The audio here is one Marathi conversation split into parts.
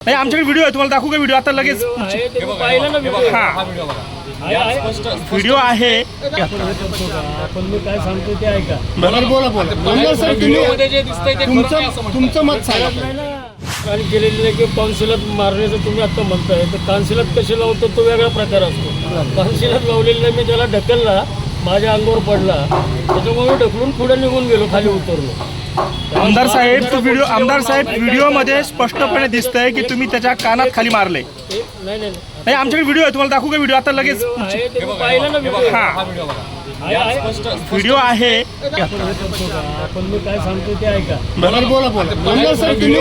नाही आमच्याकडे व्हिडिओ आहे तुम्हाला दाखवू का व्हिडिओ आता लगेच. हा. व्हिडिओ आहे पण मी काय सांगतो ते ऐका बरोबर बोला बोला बोला. सर तुम्ही तुमचं तुमचं मत सांगा. नाही ना आणि केलेलं नाही की कौन्सिलात मारण्याचं तुम्ही आता म्हणताय. तर काउन्सिलात कसे लावतो तो वेगळा प्रकार असतो. काउन्सिलात लावलेलं मी त्याला ढकलला. माझ्या अंगावर पडला. त्याच्यामुळे मी ढकलून पुढे निघून गेलो खाली उतरलो. आमदार साहेब तो व्हिडिओ आमदार साहेब व्हिडिओमध्ये स्पष्टपणे दिसतंय की तुम्ही त्याच्या कानात खाली मारले नाही नाही नाही. नाही आमच्याकडे व्हिडिओ आहे तुम्हाला दाखवू का व्हिडिओ आता लगेच व्हिडिओ पाहिलं ना व्हिडिओ हा आहे. व्हिडिओ आहे. पण मी काय सांगतो ते ऐका बोला बोला बोला. बोला सर तुम्ही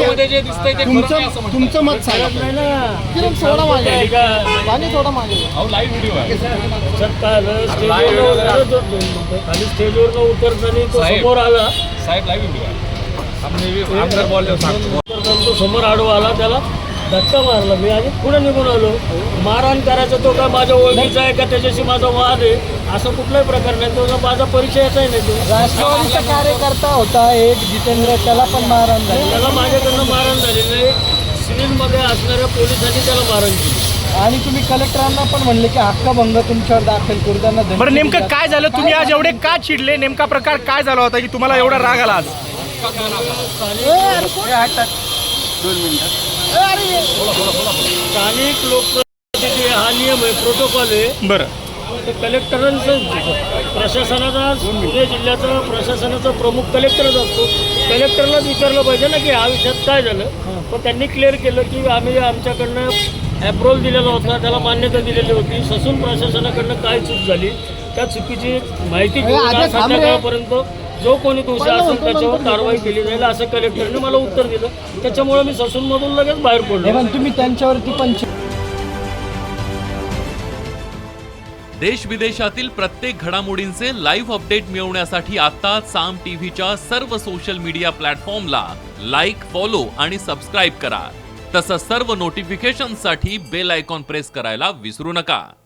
तुमचं तुमचं मत सांगा. नाही ना सोडा मागे. ऐका. पाणी थोडं मागे. सर काय झालं, स्टेजवर उतरत होतो. खाली स्टेजवर न उतरताना तो समोर आला. उतरताना तो समोर आडवा आला त्याला धक्का मारला मी आणि पुढे निघून आलो. मारहाण करायचा तो काय माझ्या ओळखीचा आहे का? त्याच्याशी माझा वाद आहे. असं कुठलाही प्रकार नाही. तो माझा परिचयाचा आहे नाही तो. राष्ट्रवादीचा कार्यकर्ता होता एक जितेंद्र त्याला पण मारहाण झाली. त्याला माझ्याकडनं मारहाण झालेलं आहे. सिव्हिलमध्ये असणाऱ्या पोलिसांनी त्याला मारहाण केली. आणि तुम्ही कलेक्टरांना पण म्हणले की हक्काभंग तुमच्यावर दाखल करू त्यांना बरं नेमकं. काय झालं? तुम्ही आज एवढे का चिडले? नेमका प्रकार काय झाला होता की तुम्हाला एवढा राग आला आज? स्थानिक लोकप्रतिनिधी हा नियम आहे प्रोटोकॉल आहे बरं. ते कलेक्टरांचं प्रशासनाचा पुणे जिल्ह्याचा प्रशासनाचा प्रमुख कलेक्टरच असतो. कलेक्टरलाच विचारलं पाहिजे ना की ह्या विषयात काय झालं. पण त्यांनी क्लिअर केलं की आम्ही आमच्याकडनं अप्रुव्हल दिलेला होता त्याला मान्यता दिलेली होती. ससून प्रशासनाकडनं काय चूक झाली त्या चुकीची माहिती. संध्याकाळपर्यंत जो कोणी दोषी असेल त्याच्यावर कारवाई केली जाईल असं कलेक्टरने मला उत्तर दिलं. त्याच्यामुळे मी ससूनमधून लगेच बाहेर पडलो. पण तुम्ही त्यांच्यावरती पण देश विदेशातील प्रत्येक घडामोडींचे लाईव्ह अपडेट मिळवण्यासाठी आता साम टीव्हीच्या सर्व सोशल मीडिया प्लॅटफॉर्मला लाईक फॉलो आणि सबस्क्राईब करा. तसंच सर्व नोटिफिकेशनसाठी बेल आयकॉन प्रेस करायला विसरू नका.